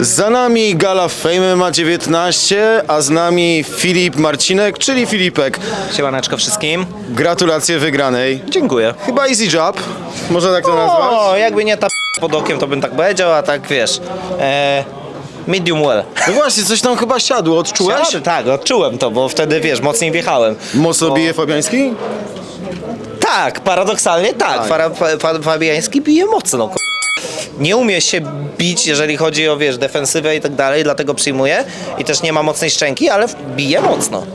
Za nami Gala Fame ma 19, a z nami Filip Marcinek, czyli Filipek. Siemaneczko wszystkim. Gratulacje wygranej. Dziękuję. Chyba easy job, można tak to nazwać? O, jakby nie ta p- pod okiem, to bym tak powiedział, a tak wiesz. E, medium well. No właśnie, coś tam chyba siadło, odczułeś? Siadł, Tak, odczułem to, bo wtedy wiesz, mocniej wjechałem. Mocno bije Fabiański? Tak, paradoksalnie tak. Fara, fa, fa, Fabiański bije mocno. Nie umie się bić, jeżeli chodzi o wiesz, defensywę i tak dalej, dlatego przyjmuje. I też nie ma mocnej szczęki, ale bije mocno.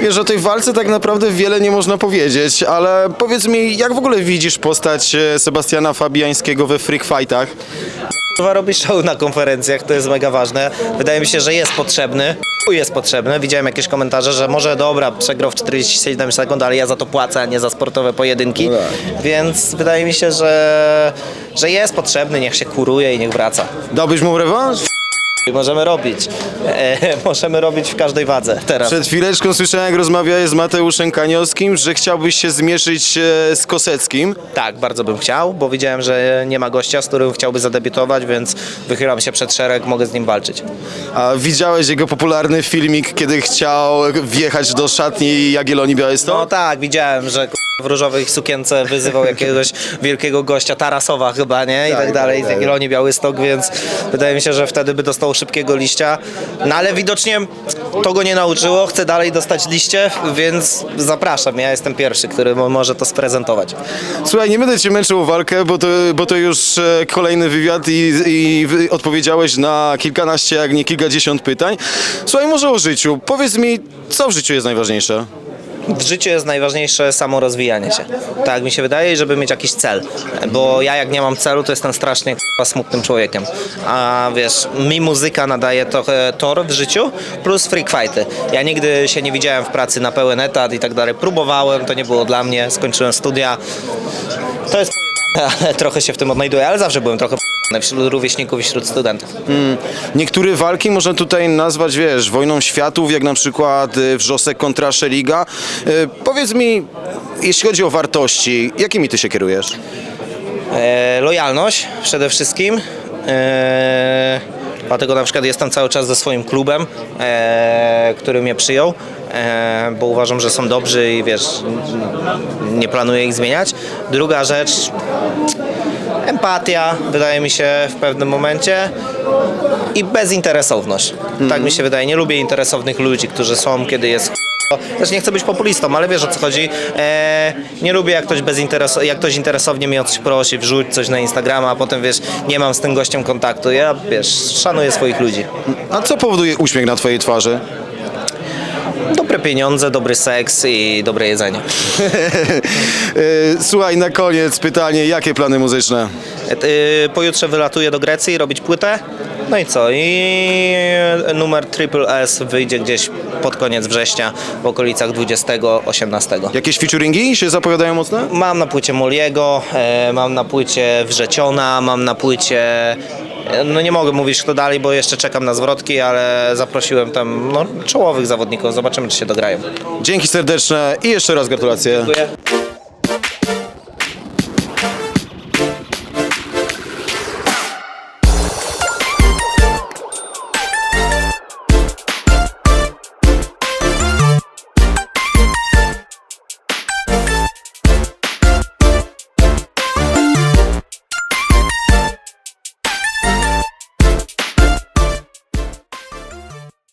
Wiesz, o tej walce tak naprawdę wiele nie można powiedzieć, ale powiedz mi, jak w ogóle widzisz postać e, Sebastiana Fabiańskiego we freak fightach? Kurwa robi show na konferencjach, to jest mega ważne. Wydaje mi się, że jest potrzebny. Chuj Jest potrzebny. Widziałem jakieś komentarze, że może dobra, przegrał w 47 sekund, ale ja za to płacę, a nie za sportowe pojedynki. No tak. Więc wydaje mi się, że, że jest potrzebny, niech się kuruje i niech wraca. Dałbyś mu rewanż? Możemy robić. E, możemy robić w każdej wadze teraz. Przed chwileczką słyszałem, jak rozmawiałeś z Mateuszem Kaniowskim, że chciałbyś się zmierzyć e, z Koseckim. Tak, bardzo bym chciał, bo widziałem, że nie ma gościa, z którym chciałby zadebiutować, więc wychylam się przed szereg, mogę z nim walczyć. A widziałeś jego popularny filmik, kiedy chciał wjechać do szatni Jagiellonii No Białystok? tak, widziałem, że w różowej sukience wyzywał jakiegoś wielkiego gościa, Tarasowa chyba, nie? I tak, Tak, dalej, tak. z Jagiellonii Białystok, więc wydaje mi się, że wtedy by dostał szybkiego liścia. No ale widocznie to go nie nauczyło, chce dalej dostać liście, więc zapraszam, ja jestem pierwszy, który mo- może to sprezentować. Słuchaj, nie będę cię męczył o walkę, bo to, bo to już e, kolejny wywiad i, i odpowiedziałeś na kilkanaście, jak nie kilkadziesiąt pytań. Słuchaj, może o życiu. Powiedz mi, co w życiu jest najważniejsze? W życiu jest najważniejsze samo rozwijanie się. Tak mi się wydaje, żeby mieć jakiś cel. Bo ja jak nie mam celu, to jestem strasznie smutnym człowiekiem. A wiesz, mi muzyka nadaje trochę tor w życiu, plus freak fighty. Ja nigdy się nie widziałem w pracy na pełen etat i tak dalej. Próbowałem, to nie było dla mnie, skończyłem studia. To jest ale trochę się w tym odnajduję, ale zawsze byłem trochę pojebany wśród rówieśników i wśród studentów. Niektóre walki można tutaj nazwać, wiesz, wojną światów, jak na przykład e, Wrzosek kontra Szeliga. E, Powiedz mi, jeśli chodzi o wartości, jakimi ty się kierujesz? E, lojalność przede wszystkim. E, dlatego na przykład jestem cały czas ze swoim klubem, e, który mnie przyjął, e, bo uważam, że są dobrzy i wiesz, n- nie planuję ich zmieniać. Druga rzecz, empatia, wydaje mi się w pewnym momencie i bezinteresowność. Tak mi się wydaje. Nie lubię interesownych ludzi, którzy są, kiedy jest też nie chcę być populistą, ale wiesz o co chodzi. E, nie lubię jak ktoś, bezintereso- jak ktoś interesownie mnie o coś prosi, wrzuć coś na Instagrama, a potem wiesz, nie mam z tym gościem kontaktu. Ja wiesz, szanuję swoich ludzi. A co powoduje uśmiech na twojej twarzy? Dobre pieniądze, dobry seks i dobre jedzenie. E, Słuchaj, na koniec pytanie, jakie plany muzyczne? E, e, pojutrze wylatuję do Grecji robić płytę. No i co? I numer Triple S wyjdzie gdzieś pod koniec września w okolicach 20-18. Jakieś featuringi się zapowiadają mocno? Mam na płycie Moliego, e, mam na płycie Wrzeciona, mam na płycie. No nie mogę mówić kto dalej, bo jeszcze czekam na zwrotki, ale zaprosiłem tam no, czołowych zawodników. Zobaczymy, czy się dograją. Dzięki serdeczne i jeszcze raz gratulacje. Dziękuję.